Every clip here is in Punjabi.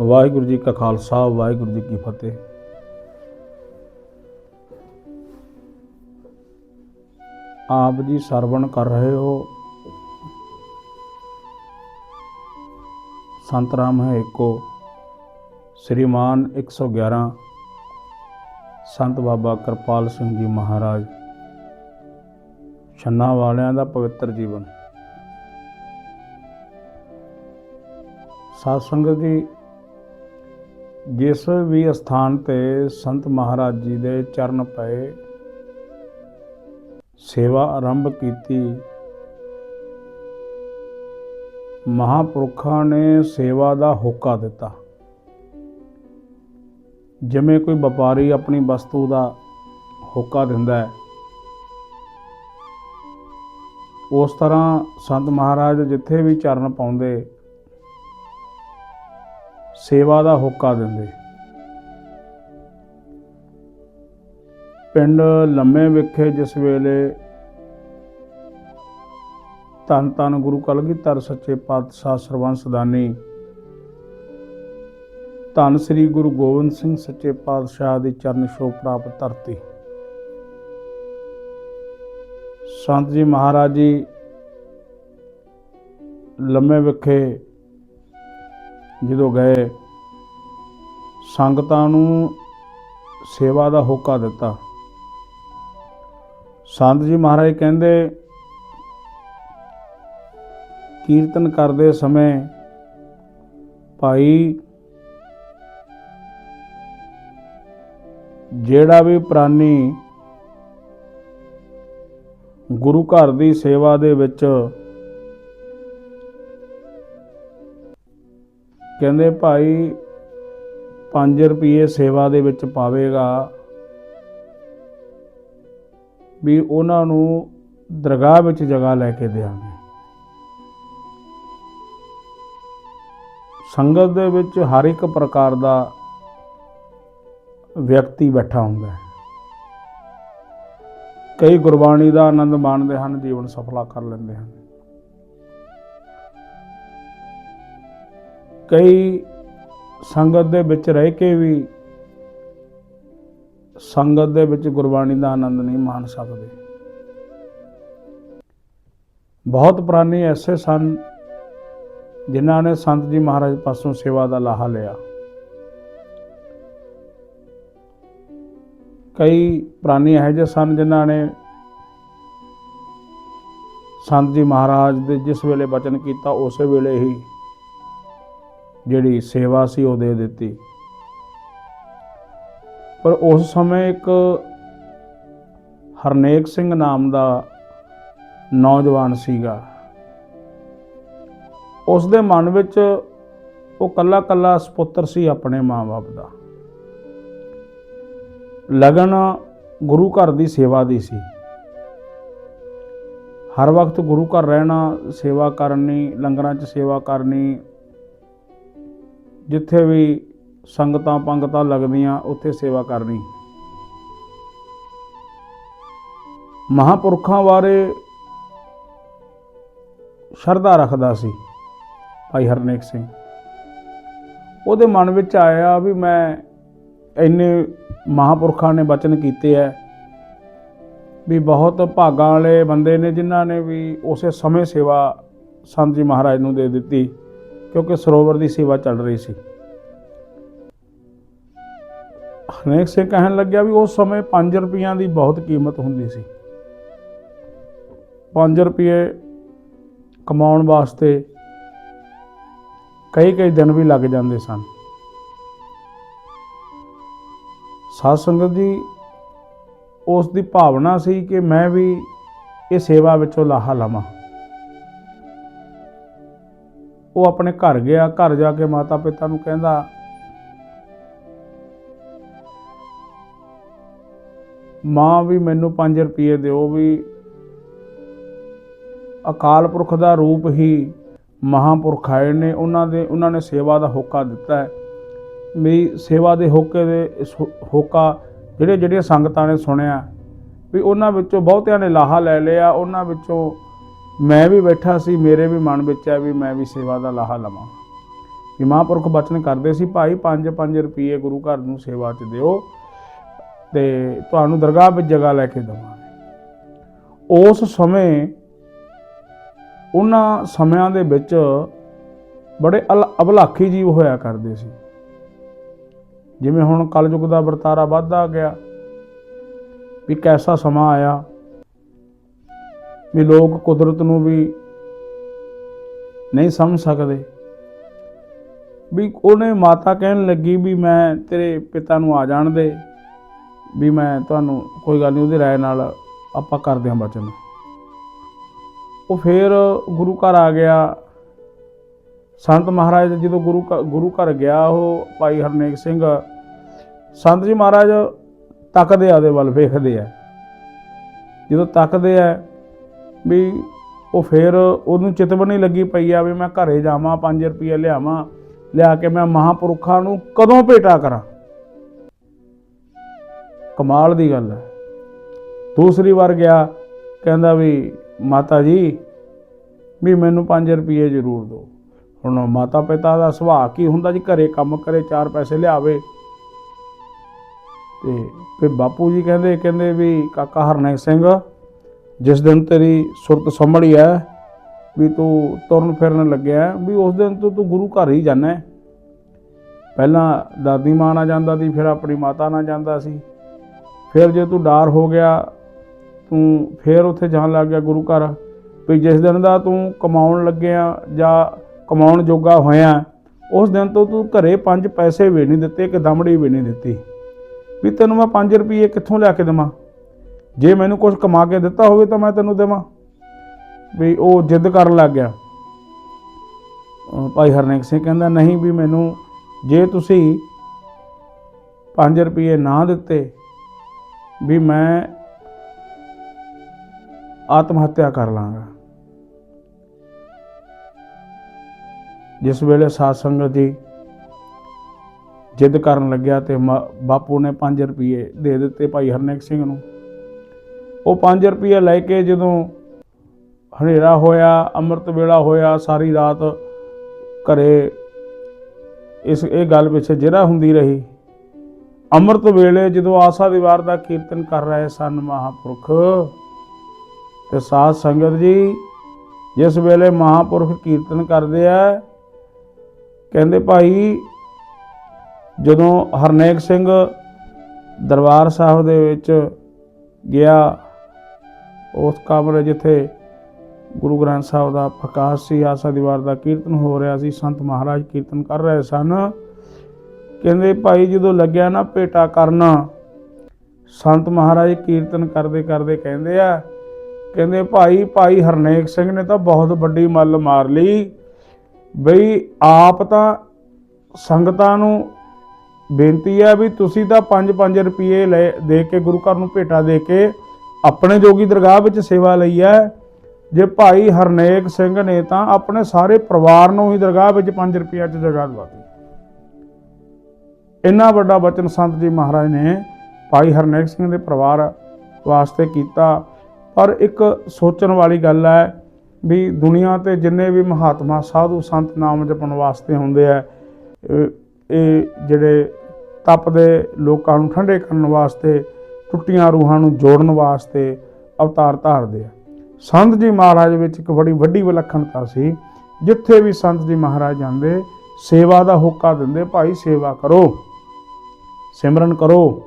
ਵਾਹਿਗੁਰੂ ਜੀ ਕਾ ਖਾਲਸਾ, ਵਾਹਿਗੁਰੂ ਜੀ ਕੀ ਫਤਿਹ। ਆਪ ਜੀ ਸਰਵਣ ਕਰ ਰਹੇ ਹੋ। ਸੰਤ ਰਾਮ ਹੈ ਇੱਕੋ ਸ੍ਰੀਮਾਨ 111 ਸੰਤ ਬਾਬਾ ਕਿਰਪਾਲ ਸਿੰਘ ਜੀ ਮਹਾਰਾਜ। ਛੰਨਾ ਵਾਲਿਆਂ ਦਾ ਪਵਿੱਤਰ ਜੀਵਨ। ਸਾਧ ਸੰਗਤ ਜੀ ਜਿਸ ਵੀ ਸਥਾਨ ਤੇ ਸੰਤ ਮਹਾਰਾਜ ਜੀ ਦੇ ਚਰਨ ਪਏ, ਸੇਵਾ ਆਰੰਭ ਕੀਤੀ। ਮਹਾਪੁਰਖਾਂ ਨੇ ਸੇਵਾ ਦਾ ਹੋਕਾ ਦਿੱਤਾ। ਜਿਵੇਂ ਕੋਈ ਵਪਾਰੀ ਆਪਣੀ ਵਸਤੂ ਦਾ ਹੋਕਾ ਦਿੰਦਾ ਹੈ, ਉਸ ਤਰ੍ਹਾਂ ਸੰਤ ਮਹਾਰਾਜ ਜਿੱਥੇ ਵੀ ਚਰਨ ਪਾਉਂਦੇ ਸੇਵਾ ਦਾ ਹੋਕਾ ਦਿੰਦੇ। ਪਿੰਡ ਲੰਮੇ ਵਿਖੇ ਜਿਸ ਵੇਲੇ ਧੰਨ ਧੰਨ ਗੁਰੂ ਕਲਗੀਧਰ ਸੱਚੇ ਪਾਤਸ਼ਾਹ ਸਰਬੰਸ ਦਾਨੀ, ਧੰਨ ਸ੍ਰੀ ਗੁਰੂ ਗੋਬਿੰਦ ਸਿੰਘ ਸੱਚੇ ਪਾਤਸ਼ਾਹ ਦੀ ਚਰਨ ਛੋਹ ਪ੍ਰਾਪਤ ਧਰਤੀ। ਸੰਤ ਜੀ ਮਹਾਰਾਜ ਜੀ ਲੰਮੇ ਵਿਖੇ ਜਦੋਂ ਗਏ, ਸੰਗਤਾਂ ਨੂੰ ਸੇਵਾ ਦਾ ਹੋਕਾ ਦਿੱਤਾ। ਸੰਤ ਜੀ ਮਹਾਰਾਜ ਕਹਿੰਦੇ, ਕੀਰਤਨ ਕਰਦੇ ਸਮੇਂ ਭਾਈ, ਜਿਹੜਾ ਵੀ ਪ੍ਰਾਨੀ ਗੁਰੂ ਘਰ ਦੀ ਸੇਵਾ ਦੇ ਵਿੱਚ ਕਹਿੰਦੇ ਭਾਈ 5 ਰੁਪਏ ਸੇਵਾ ਦੇ ਵਿੱਚ ਪਾਵੇਗਾ ਵੀ ਉਹਨਾਂ ਨੂੰ ਦਰਗਾਹ ਵਿੱਚ ਜਗ੍ਹਾ ਲੈ ਕੇ ਦੇਵਾਂਗੇ ਸੰਗਤ ਦੇ ਵਿੱਚ ਹਰ ਇੱਕ ਪ੍ਰਕਾਰ ਦਾ ਵਿਅਕਤੀ ਬੈਠਾ ਹੁੰਦਾ ਹੈ। ਕਈ ਗੁਰਬਾਣੀ ਦਾ ਆਨੰਦ ਮਾਣਦੇ ਹਨ, ਜੀਵਨ ਸਫਲਾ ਕਰ ਲੈਂਦੇ ਹਨ। ਕਈ ਸੰਗਤ ਦੇ ਵਿੱਚ ਰਹਿ ਕੇ ਵੀ ਸੰਗਤ ਦੇ ਵਿੱਚ ਗੁਰਬਾਣੀ ਦਾ ਆਨੰਦ ਨਹੀਂ ਮਾਣ ਸਕਦੇ। ਬਹੁਤ ਪ੍ਰਾਨੀ ਐਸੇ ਸਨ ਜਿਨ੍ਹਾਂ ਨੇ ਸੰਤ ਜੀ ਮਹਾਰਾਜ ਪਾਸੋਂ ਸੇਵਾ ਦਾ ਲਾਹਾ ਲਿਆ। ਕਈ ਪ੍ਰਾਨੀ ਇਹੋ ਜਿਹੇ ਸਨ ਜਿਨ੍ਹਾਂ ਨੇ ਸੰਤ ਜੀ ਮਹਾਰਾਜ ਦੇ ਜਿਸ ਵੇਲੇ ਬਚਨ ਕੀਤਾ, ਉਸੇ ਵੇਲੇ ਹੀ ਜਿਹੜੀ ਸੇਵਾ ਸੀ ਉਹ ਦੇ ਦਿੱਤੀ। ਪਰ ਉਸ ਸਮੇਂ ਇੱਕ ਹਰਨੇਕ ਸਿੰਘ ਨਾਮ ਦਾ ਨੌਜਵਾਨ ਸੀਗਾ। ਉਸ ਦੇ ਮਨ ਵਿੱਚ ਉਹ ਕੱਲਾ ਕੱਲਾ ਸੁਪੁੱਤਰ ਸੀ ਆਪਣੇ ਮਾਂ-ਬਾਪ ਦਾ। ਲਗਨ ਗੁਰੂ ਘਰ ਦੀ ਸੇਵਾ ਦੀ ਸੀ। ਹਰ ਵਕਤ ਗੁਰੂ ਘਰ ਰਹਿਣਾ ਸੇਵਾ ਕਰਨੀ, ਲੰਗਰਾਂ 'ਚ ਸੇਵਾ ਕਰਨੀ ਜਿੱਥੇ ਵੀ ਸੰਗਤਾਂ ਪੰਗਤਾਂ ਲੱਗਦੀਆਂ, ਉੱਥੇ ਸੇਵਾ ਕਰਨੀ। ਮਹਾਪੁਰਖਾਂ ਬਾਰੇ ਸ਼ਰਧਾ ਰੱਖਦਾ ਸੀ ਭਾਈ ਹਰਨੇਕ ਸਿੰਘ। ਉਹਦੇ ਮਨ ਵਿੱਚ ਆਇਆ ਵੀ ਮੈਂ ਇੰਨੇ ਮਹਾਪੁਰਖਾਂ ਨੇ ਬਚਨ ਕੀਤੇ ਐ, ਵੀ ਬਹੁਤ ਭਾਗਾਂ ਵਾਲੇ ਬੰਦੇ ਨੇ ਜਿਨ੍ਹਾਂ ਨੇ ਵੀ ਉਸੇ ਸਮੇਂ ਸੇਵਾ ਸੰਤ ਜੀ ਮਹਾਰਾਜ ਨੂੰ ਦੇ ਦਿੱਤੀ। ਕਿਉਂਕਿ ਸਰੋਵਰ ਦੀ ਸੇਵਾ ਚੱਲ ਰਹੀ ਸੀ। ਹਰਨੇਕ ਸਿੰਘ ਕਹਿਣ ਲੱਗਿਆ ਵੀ ਉਸ ਸਮੇਂ 5 ਰੁਪਈਆਂ ਦੀ ਬਹੁਤ ਕੀਮਤ ਹੁੰਦੀ ਸੀ। 5 ਰੁਪਏ ਕਮਾਉਣ ਵਾਸਤੇ ਕਈ ਕਈ ਦਿਨ ਵੀ ਲੱਗ ਜਾਂਦੇ ਸਨ। ਸਾਧ ਸੰਗਤ ਜੀ, ਉਸ ਦੀ ਭਾਵਨਾ ਸੀ ਕਿ ਮੈਂ ਵੀ ਇਹ ਸੇਵਾ ਵਿੱਚੋਂ ਲਾਹਾ ਲਵਾਂ। ਉਹ ਆਪਣੇ ਘਰ ਗਿਆ, ਘਰ ਜਾ ਕੇ ਮਾਤਾ ਪਿਤਾ ਨੂੰ ਕਹਿੰਦਾ, ਮਾਂ ਵੀ ਮੈਨੂੰ 5 ਰੁਪਏ ਦਿਓ ਵੀ ਅਕਾਲ ਪੁਰਖ ਦਾ ਰੂਪ ਹੀ ਮਹਾਪੁਰਖ ਆਏ ਨੇ, ਉਹਨਾਂ ਦੇ, ਉਹਨਾਂ ਨੇ ਸੇਵਾ ਦਾ ਹੋਕਾ ਦਿੱਤਾ ਹੈ। ਮੇਰੀ ਸੇਵਾ ਦੇ ਹੋਕੇ ਦੇ ਹੋਕਾ ਜਿਹੜੇ ਜਿਹੜੀਆਂ ਸੰਗਤਾਂ ਨੇ ਸੁਣਿਆ, ਵੀ ਉਹਨਾਂ ਵਿੱਚੋਂ ਬਹੁਤਿਆਂ ਨੇ ਲਾਹਾ ਲੈ ਲਿਆ, ਉਹਨਾਂ ਵਿੱਚੋਂ ਮੈਂ ਵੀ ਬੈਠਾ ਸੀ, ਮੇਰੇ ਵੀ ਮਨ ਵਿੱਚ ਹੈ ਵੀ ਮੈਂ ਵੀ ਸੇਵਾ ਦਾ ਲਾਹਾ ਲਵਾਂ। ਵੀ ਮਹਾਂਪੁਰਖ ਬਚਨ ਕਰਦੇ ਸੀ, ਭਾਈ 5-5 ਰੁਪਏ ਗੁਰੂ ਘਰ ਨੂੰ ਸੇਵਾ 'ਚ ਦਿਓ ਤੇ ਤੁਹਾਨੂੰ ਦਰਗਾਹ ਵਿੱਚ ਜਗ੍ਹਾ ਲੈ ਕੇ ਦੇਵਾਂਗੇ। ਉਸ ਸਮੇਂ ਉਹਨਾਂ ਸਮਿਆਂ ਦੇ ਵਿੱਚ ਬੜੇ ਅਲ- ਅਭਲਾਖੀ ਜੀਵ ਹੋਇਆ ਕਰਦੇ ਸੀ। ਜਿਵੇਂ ਹੁਣ ਕਲਯੁਗ ਦਾ ਵਰਤਾਰਾ ਵੱਧਦਾ ਗਿਆ, ਵੀ ਕੈਸਾ ਸਮਾਂ ਆਇਆ ਵੀ ਲੋਕ ਕੁਦਰਤ ਨੂੰ ਵੀ ਨਹੀਂ ਸਮਝ ਸਕਦੇ। ਵੀ ਉਹਨੇ ਮਾਤਾ ਕਹਿਣ ਲੱਗੀ ਵੀ ਮੈਂ ਤੇਰੇ ਪਿਤਾ ਨੂੰ ਆ ਜਾਣ ਦੇ, ਵੀ ਮੈਂ ਤੁਹਾਨੂੰ ਕੋਈ ਗੱਲ ਨਹੀਂ, ਉਹਦੀ ਰਾਏ ਨਾਲ ਆਪਾਂ ਕਰਦੇ ਹਾਂ ਬਚਨ। ਉਹ ਫਿਰ ਗੁਰੂ ਘਰ ਆ ਗਿਆ। ਸੰਤ ਮਹਾਰਾਜ ਜਦੋਂ ਗੁਰੂ ਘ- ਗੁਰੂ ਘਰ ਗਿਆ, ਉਹ ਭਾਈ ਹਰਨੇਕ ਸਿੰਘ, ਸੰਤ ਜੀ ਮਹਾਰਾਜ ਤੱਕਦੇ ਆ ਉਹਦੇ ਵੱਲ ਵੇਖਦੇ ਆ। ਜਦੋਂ ਤੱਕਦੇ ਆ ਵੀ ਉਹ ਫਿਰ ਉਹਨੂੰ ਚਿਤਵਨੀ ਲੱਗੀ ਪਈ ਆ ਵੀ ਮੈਂ ਘਰੇ ਜਾਵਾਂ 5 ਰੁਪਏ ਲਿਆਵਾਂ, ਲਿਆ ਕੇ ਮੈਂ ਮਹਾਪੁਰਖਾਂ ਨੂੰ ਕਦੋਂ ਭੇਟਾ ਕਰਾਂ? ਕਮਾਲ ਦੀ ਗੱਲ ਹੈ। ਦੂਸਰੀ ਵਾਰ ਗਿਆ, ਕਹਿੰਦਾ ਵੀ, ਮਾਤਾ ਜੀ, ਵੀ ਮੈਨੂੰ 5 ਰੁਪਏ ਜ਼ਰੂਰ ਦਿਓ। ਹੁਣ ਮਾਤਾ ਪਿਤਾ ਦਾ ਸੁਭਾਅ ਕੀ ਹੁੰਦਾ ਜੀ, ਘਰੇ ਕੰਮ ਕਰੇ, ਚਾਰ ਪੈਸੇ ਲਿਆਵੇ। ਤੇ ਫਿਰ ਬਾਪੂ ਜੀ ਕਹਿੰਦੇ ਕਹਿੰਦੇ ਵੀ ਕਾਕਾ ਹਰਨੇਕ ਸਿੰਘ ਜਿਸ ਦਿਨ ਤੇਰੀ ਸੁਰਤ ਸੰਭੜੀ ਹੈ, ਵੀ ਤੂੰ ਤੁਰਨ ਫਿਰਨ ਲੱਗਿਆ, ਵੀ ਉਸ ਦਿਨ ਤੋਂ ਤੂੰ ਗੁਰੂ ਘਰ ਹੀ ਜਾਣਾ ਹੈ। ਪਹਿਲਾਂ ਦਾਦੀ ਮਾਂ ਨਾਲ ਜਾਂਦਾ ਸੀ, ਫਿਰ ਆਪਣੀ ਮਾਤਾ ਨਾਲ ਜਾਂਦਾ ਸੀ। ਫਿਰ ਜੇ ਤੂੰ ਡਾਰ ਹੋ ਗਿਆ, ਤੂੰ ਫਿਰ ਉੱਥੇ ਜਾਣ ਲੱਗ ਗਿਆ ਗੁਰੂ ਘਰ। ਵੀ ਜਿਸ ਦਿਨ ਦਾ ਤੂੰ ਕਮਾਉਣ ਲੱਗਿਆ ਜਾਂ ਕਮਾਉਣ ਜੋਗਾ ਹੋਇਆ, ਉਸ ਦਿਨ ਤੋਂ ਤੂੰ ਘਰੇ ਪੰਜ ਪੈਸੇ ਵੀ ਨਹੀਂ ਦਿੱਤੇ ਕਿ ਦਮੜੀ ਵੀ ਨਹੀਂ ਦਿੱਤੀ। ਵੀ ਤੈਨੂੰ ਮੈਂ 5 ਰੁਪਏ ਕਿੱਥੋਂ ਲਿਆ ਕੇ ਦੇਵਾਂ? ਜੇ ਮੈਨੂੰ ਕੁਝ ਕਮਾ ਕੇ ਦਿੱਤਾ ਹੋਵੇ ਤਾਂ ਮੈਂ ਤੈਨੂੰ ਦੇਵਾਂ। ਵੀ ਉਹ ਜਿੱਦ ਕਰਨ ਲੱਗ ਗਿਆ। ਭਾਈ ਹਰਨੇਕ ਸਿੰਘ ਕਹਿੰਦਾ, ਨਹੀਂ ਵੀ ਮੈਨੂੰ ਜੇ ਤੁਸੀਂ 5 ਰੁਪਏ ਨਾ ਦਿੱਤੇ ਵੀ ਮੈਂ ਆਤਮ ਹੱਤਿਆ ਕਰ ਲਾਂਗਾ। ਜਿਸ ਵੇਲੇ ਸਾਧ ਸੰਗਤ ਜੀ ਜਿੱਦ ਕਰਨ ਲੱਗਿਆ ਤੇ ਮ- ਬਾਪੂ ਨੇ 5 ਰੁਪਏ ਦੇ ਦਿੱਤੇ ਭਾਈ ਹਰਨੇਕ ਸਿੰਘ ਨੂੰ। ਉਹ 5 ਰੁਪਏ ਲੈ ਕੇ ਜਦੋਂ ਹਨੇਰਾ ਹੋਇਆ, ਅੰਮ੍ਰਿਤ ਵੇਲਾ ਹੋਇਆ, ਸਾਰੀ ਰਾਤ ਘਰੇ, ਇਸ, ਇਹ ਗੱਲ ਪਿੱਛੇ ਜਿਹੜਾ ਹੁੰਦੀ ਰਹੀ। ਅੰਮ੍ਰਿਤ ਵੇਲੇ ਜਦੋਂ ਆਸਾ ਦੀਵਾਰ ਦਾ ਕੀਰਤਨ ਕਰ ਰਹੇ ਸਨ ਮਹਾਪੁਰਖ, ਤੇ ਸਾਧ ਸੰਗਤ ਜੀ, ਜਿਸ ਵੇਲੇ ਮਹਾਪੁਰਖ ਕੀਰਤਨ ਕਰਦੇ ਆ, ਕਹਿੰਦੇ ਭਾਈ, ਜਦੋਂ ਹਰਨੇਕ ਸਿੰਘ ਦਰਬਾਰ ਸਾਹਿਬ ਦੇ ਵਿੱਚ ਗਿਆ ਉਸ ਕਮਰੇ ਜਿੱਥੇ ਗੁਰੂ ਗ੍ਰੰਥ ਸਾਹਿਬ ਦਾ ਪ੍ਰਕਾਸ਼ ਸੀ, ਆਸਾ ਦੀਵਾਰ ਦਾ ਕੀਰਤਨ ਹੋ ਰਿਹਾ ਸੀ, ਸੰਤ ਮਹਾਰਾਜ ਕੀਰਤਨ ਕਰ ਰਹੇ ਸਨ। ਕਹਿੰਦੇ, ਭਾਈ, ਜਦੋਂ ਲੱਗਿਆ ਨਾ ਭੇਟਾ ਕਰਨਾ, ਸੰਤ ਮਹਾਰਾਜ ਕੀਰਤਨ ਕਰਦੇ ਕਰਦੇ ਕਹਿੰਦੇ ਆ, ਕਹਿੰਦੇ, ਭਾਈ ਭਾਈ ਹਰਨੇਕ ਸਿੰਘ ਨੇ ਤਾਂ ਬਹੁਤ ਵੱਡੀ ਮੱਲ ਮਾਰ ਲਈ। ਬਈ, ਆਪ ਤਾਂ ਸੰਗਤਾਂ ਨੂੰ ਬੇਨਤੀ ਹੈ ਵੀ ਤੁਸੀਂ ਤਾਂ 5-5 ਰੁਪਏ ਲੈ, ਦੇ ਕੇ ਗੁਰੂ ਘਰ ਨੂੰ ਭੇਟਾ ਦੇ ਕੇ ਆਪਣੇ ਜੋਗੀ ਦਰਗਾਹ ਵਿੱਚ ਸੇਵਾ ਲਈ ਹੈ। ਜੇ ਭਾਈ ਹਰਨੇਕ ਸਿੰਘ ਨੇ ਤਾਂ ਆਪਣੇ ਸਾਰੇ ਪਰਿਵਾਰ ਨੂੰ ਹੀ ਦਰਗਾਹ ਵਿੱਚ 5 ਰੁਪਏ 'ਚ ਜਗ੍ਹਾ ਦਵਾਤੀ ਇੰਨਾ ਵੱਡਾ ਬਚਨ ਸੰਤ ਜੀ ਮਹਾਰਾਜ ਨੇ ਭਾਈ ਹਰਨੇਕ ਸਿੰਘ ਦੇ ਪਰਿਵਾਰ ਵਾਸਤੇ ਕੀਤਾ। ਪਰ ਇੱਕ ਸੋਚਣ ਵਾਲੀ ਗੱਲ ਹੈ ਵੀ ਦੁਨੀਆ ਤੇ ਜਿੰਨੇ ਵੀ ਮਹਾਤਮਾ ਸਾਧੂ ਸੰਤ ਨਾਮ ਜਪਣ ਵਾਸਤੇ ਹੁੰਦੇ ਆ ਇਹ ਇਹ ਜਿਹੜੇ ਤਪਦੇ ਲੋਕਾਂ ਨੂੰ ਠੰਡੇ ਕਰਨ ਵਾਸਤੇ ਟੁੱਟੀਆਂ ਰੂਹਾਂ ਨੂੰ ਜੋੜਨ ਵਾਸਤੇ ਅਵਤਾਰ ਧਾਰਦੇ ਆ। ਸੰਤ ਜੀ ਮਹਾਰਾਜ ਵਿੱਚ ਇੱਕ ਬੜੀ ਵੱਡੀ ਵਿਲੱਖਣਤਾ ਸੀ। ਜਿੱਥੇ ਵੀ ਸੰਤ ਜੀ ਮਹਾਰਾਜ ਜਾਂਦੇ ਸੇਵਾ ਦਾ ਹੋਕਾ ਦਿੰਦੇ, ਭਾਈ ਸੇਵਾ ਕਰੋ, ਸਿਮਰਨ ਕਰੋ।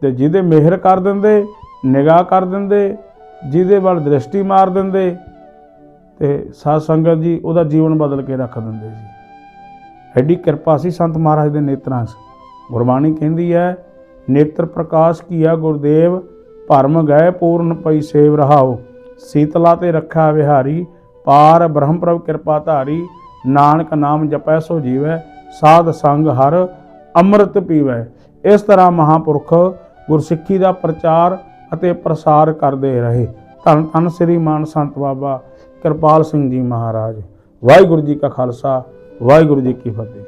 ਤੇ ਜਿਹਦੇ ਮਿਹਰ ਕਰ ਦਿੰਦੇ, ਨਿਗਾਹ ਕਰ ਦਿੰਦੇ, ਜਿਹਦੇ ਵੱਲ ਦ੍ਰਿਸ਼ਟੀ ਮਾਰ ਦਿੰਦੇ, ਤੇ ਸਾਧ ਸੰਗਤ ਜੀ ਉਹਦਾ ਜੀਵਨ ਬਦਲ ਕੇ ਰੱਖ ਦਿੰਦੇ ਸੀ। ਐਡੀ ਕਿਰਪਾ ਸੀ ਸੰਤ ਮਹਾਰਾਜ ਦੇ ਨੇਤਰਾਂ 'ਚ। ਗੁਰਬਾਣੀ ਕਹਿੰਦੀ ਹੈ ਨੇਤਰ ਪ੍ਰਕਾਸ਼ ਕੀਆ ਗੁਰਦੇਵ, ਭਰਮ ਗਏ ਪੂਰਨ ਪਈ ਸੇਵ ਰਹਾਓ ਸੀਤਲਾ ਤੇ ਰੱਖਾ ਵਿਹਾਰੀ, ਪਾਰ ਬ੍ਰਹਮ ਪ੍ਰਭ ਕਿਰਪਾ ਧਾਰੀ, ਨਾਨਕ ਨਾਮ ਜਪੈ ਸੋ ਜੀਵੈ, ਸਾਧ ਸੰਗ ਹਰ ਅੰਮ੍ਰਿਤ ਪੀਵੈ। ਇਸ ਤਰ੍ਹਾਂ ਮਹਾਪੁਰਖ ਗੁਰਸਿੱਖੀ ਦਾ ਪ੍ਰਚਾਰ ਅਤੇ ਪ੍ਰਸਾਰ ਕਰਦੇ ਰਹੇ। ਧੰਨ ਧੰਨ ਸ੍ਰੀ ਮਾਨ ਸੰਤ ਬਾਬਾ ਕਿਰਪਾਲ ਸਿੰਘ ਜੀ ਮਹਾਰਾਜ। ਵਾਹਿਗੁਰੂ ਜੀ ਕਾ ਖਾਲਸਾ, ਵਾਹਿਗੁਰੂ ਜੀ ਕੀ ਫਤਿਹ।